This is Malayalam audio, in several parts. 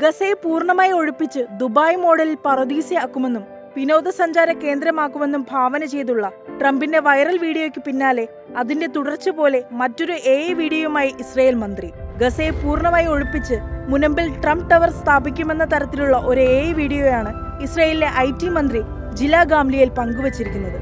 ഗസയെ പൂർണമായി ഒഴിപ്പിച്ച് ദുബായ് മോഡലിൽ പറദീസയാക്കുമെന്നും വിനോദസഞ്ചാര കേന്ദ്രമാക്കുമെന്നും ഭാവന ചെയ്തുള്ള ട്രംപിന്റെ വൈറൽ വീഡിയോയ്ക്ക് പിന്നാലെ അതിന്റെ തുടർച്ച പോലെ മറ്റൊരു എ വീഡിയോയുമായി ഇസ്രയേൽ മന്ത്രി. ഗസയെ പൂർണമായി ഒഴിപ്പിച്ച് മുനമ്പിൽ ട്രംപ് ടവർ സ്ഥാപിക്കുമെന്ന തരത്തിലുള്ള ഒരു എ വീഡിയോയാണ് ഇസ്രയേലിലെ ഐ ടി മന്ത്രി ജില ഗാംലിയൽ പങ്കുവച്ചിരിക്കുന്നത്.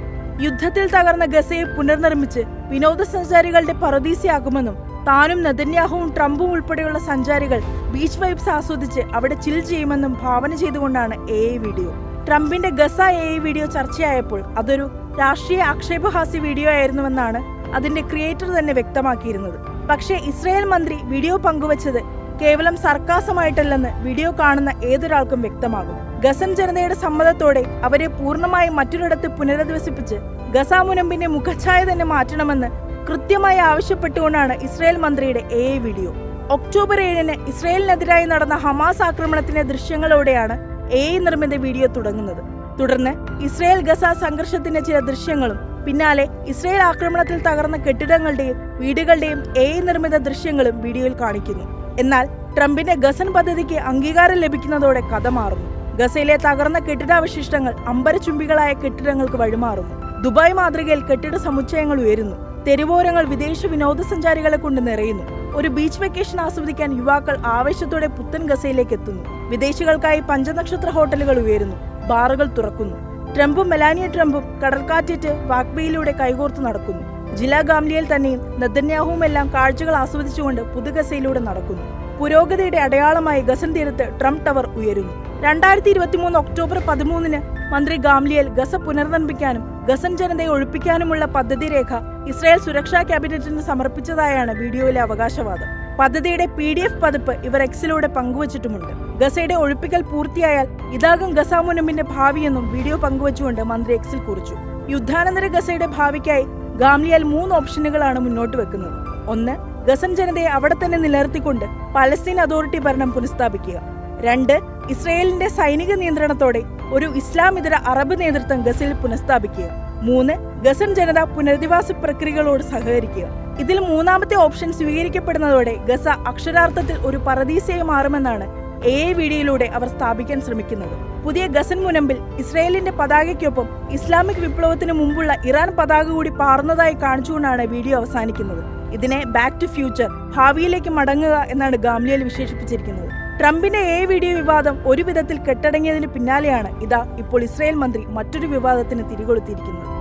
യുദ്ധത്തിൽ തകർന്ന ഗസയെ പുനർനിർമ്മിച്ച് വിനോദസഞ്ചാരികളുടെ പറദീസയാക്കുമെന്നും താനും നെതന്യാഹുവും ട്രംപും ഉൾപ്പെടെയുള്ള സഞ്ചാരികൾ ബീച്ച് വൈബ്സ് ആസ്വദിച്ച് അവിടെ ചിൽ ചെയ്യുമെന്നും ഭാവന ചെയ്തുകൊണ്ടാണ് എ വീഡിയോ ട്രംപിന്റെ ഗസ എ വീഡിയോ ചർച്ചയായപ്പോൾ അതൊരു രാഷ്ട്രീയ ആക്ഷേപഹാസ്യ വീഡിയോ ആയിരുന്നുവെന്നാണ് അതിന്റെ ക്രിയേറ്റർ തന്നെ വ്യക്തമാക്കിയിരുന്നത്. പക്ഷേ ഇസ്രായേൽ മന്ത്രി വീഡിയോ പങ്കുവച്ചത് കേവലം സർക്കാസമായിട്ടല്ലെന്ന് വീഡിയോ കാണുന്ന ഏതൊരാൾക്കും വ്യക്തമാകും. ഗസൻ ജനതയുടെ സമ്മതത്തോടെ അവരെ പൂർണമായും മറ്റൊരിടത്ത് പുനരധിവസിപ്പിച്ച് ഗസ മുനമ്പിന്റെ മുഖഛായ തന്നെ മാറ്റണമെന്ന് കൃത്യമായി ആവശ്യപ്പെട്ടുകൊണ്ടാണ് ഇസ്രായേൽ മന്ത്രിയുടെ എ വീഡിയോ. ഒക്ടോബർ ഏഴിന് ഇസ്രായേലിനെതിരായി നടന്ന ഹമാസ് ആക്രമണത്തിന്റെ ദൃശ്യങ്ങളോടെയാണ് എ നിർമ്മിത വീഡിയോ തുടങ്ങുന്നത്. തുടർന്ന് ഇസ്രായേൽ ഗസ സംഘർഷത്തിന്റെ ചില ദൃശ്യങ്ങളും പിന്നാലെ ഇസ്രായേൽ ആക്രമണത്തിൽ തകർന്ന കെട്ടിടങ്ങളുടെയും വീടുകളുടെയും എ നിർമ്മിത ദൃശ്യങ്ങളും വീഡിയോയിൽ കാണിക്കുന്നു. എന്നാൽ ട്രംപിന്റെ ഗസൻ പദ്ധതിക്ക് അംഗീകാരം ലഭിക്കുന്നതോടെ കഥ മാറുന്നു. ഗസയിലെ തകർന്ന കെട്ടിടാവശിഷ്ടങ്ങൾ അമ്പരചുംബികളായ കെട്ടിടങ്ങൾക്ക് വഴിമാറുന്നു. ദുബായ് മാതൃകയിൽ കെട്ടിട സമുച്ചയങ്ങൾ ഉയരുന്നു. തെരുവോരങ്ങൾ വിദേശ വിനോദസഞ്ചാരികളെ കൊണ്ട് നിറയുന്നു. ഒരു ബീച്ച് വെക്കേഷൻ ആസ്വദിക്കാൻ യുവാക്കൾ ആവേശത്തോടെ പുത്തൻ ഗസയിലേക്ക് എത്തുന്നു. വിദേശികൾക്കായി പഞ്ചനക്ഷത്ര ഹോട്ടലുകൾ ഉയരുന്നു. ബാറുകൾ തുറക്കുന്നു. ട്രംപും മെലാനിയ ട്രംപും കടൽക്കാറ്റേറ്റ് വാക്വേയിലൂടെ കൈകോർത്ത് നടക്കുന്നു. ജില്ലാ ഗാംലിയൽ തന്നെയും എല്ലാം കാഴ്ചകൾ ആസ്വദിച്ചുകൊണ്ട് പുതുഗസയിലൂടെ നടക്കുന്നു. പുരോഗതിയുടെ അടയാളമായി ഗസൻ തീരത്ത് ട്രംപ് ടവർ ഉയരുന്നു. രണ്ടായിരത്തി ഇരുപത്തിമൂന്ന് ഒക്ടോബർ പതിമൂന്നിന് മന്ത്രി ഗാംലിയൽ ഗസ പുനർനിർമ്മിക്കാനും ഗസൻ ജനതയെ ഒഴിപ്പിക്കാനുമുള്ള പദ്ധതി രേഖ ഇസ്രായേൽ സുരക്ഷാ ക്യാബിനറ്റിന് സമർപ്പിച്ചതായാണ് വീഡിയോയിലെ അവകാശവാദം. പദ്ധതിയുടെ പി ഡി എഫ് പതിപ്പ് ഇവർ എക്സിലൂടെ പങ്കുവച്ചിട്ടുമുണ്ട്. ഗസയുടെ ഒഴിപ്പിക്കൽ പൂർത്തിയായാൽ ഇതാകും ഗസ മുനമ്പിന്റെ ഭാവിയെന്നും വീഡിയോ പങ്കുവച്ചുകൊണ്ട് മന്ത്രി എക്സിൽ കുറിച്ചു. യുദ്ധാനന്തര ഗസയുടെ ഭാവിക്കായി ഗാംലിയൽ മൂന്ന് ഓപ്ഷനുകളാണ് മുന്നോട്ട് വെക്കുന്നത്. ഒന്ന് ഗസൻ ജനതയെ അവിടെ തന്നെ നിലനിർത്തിക്കൊണ്ട് പലസ്തീൻ അതോറിറ്റി ഭരണം പുനഃസ്ഥാപിക്കുക. രണ്ട് ഇസ്രയേലിന്റെ സൈനിക നിയന്ത്രണത്തോടെ ഒരു ഇസ്ലാമിതര അറബ് നേതൃത്വം ഗസയിൽ പുനഃസ്ഥാപിക്കുക. മൂന്ന് ഗസൻ ജനത പുനരധിവാസ പ്രക്രിയകളോട് സഹകരിക്കുക. ഇതിൽ മൂന്നാമത്തെ ഓപ്ഷൻ സ്വീകരിക്കപ്പെടുന്നതോടെ ഗസ അക്ഷരാർത്ഥത്തിൽ ഒരു പറദീസയെ മാറുമെന്നാണ് എ വീഡിയോയിലൂടെ അവർ സ്ഥാപിക്കാൻ ശ്രമിക്കുന്നത്. പുതിയ ഗസൻ മുനമ്പിൽ ഇസ്രയേലിന്റെ പതാകയ്ക്കൊപ്പം ഇസ്ലാമിക് വിപ്ലവത്തിന് മുമ്പുള്ള ഇറാൻ പതാക കൂടി പാർന്നതായി കാണിച്ചുകൊണ്ടാണ് വീഡിയോ അവസാനിക്കുന്നത്. ഇതിനെ ബാക്ക് ടു ഫ്യൂച്ചർ ഭാവിയിലേക്ക് മടങ്ങുക എന്നാണ് ഗാംലിയൽ വിശേഷിപ്പിച്ചിരിക്കുന്നത്. ട്രംപിന്റെ എ വീഡിയോ വിവാദം ഒരു വിധത്തിൽ കെട്ടടങ്ങിയതിന് പിന്നാലെയാണ് ഇതാ ഇപ്പോൾ ഇസ്രായേൽ മന്ത്രി മറ്റൊരു വിവാദത്തിന് തിരികൊളുത്തിയിരിക്കുന്നത്.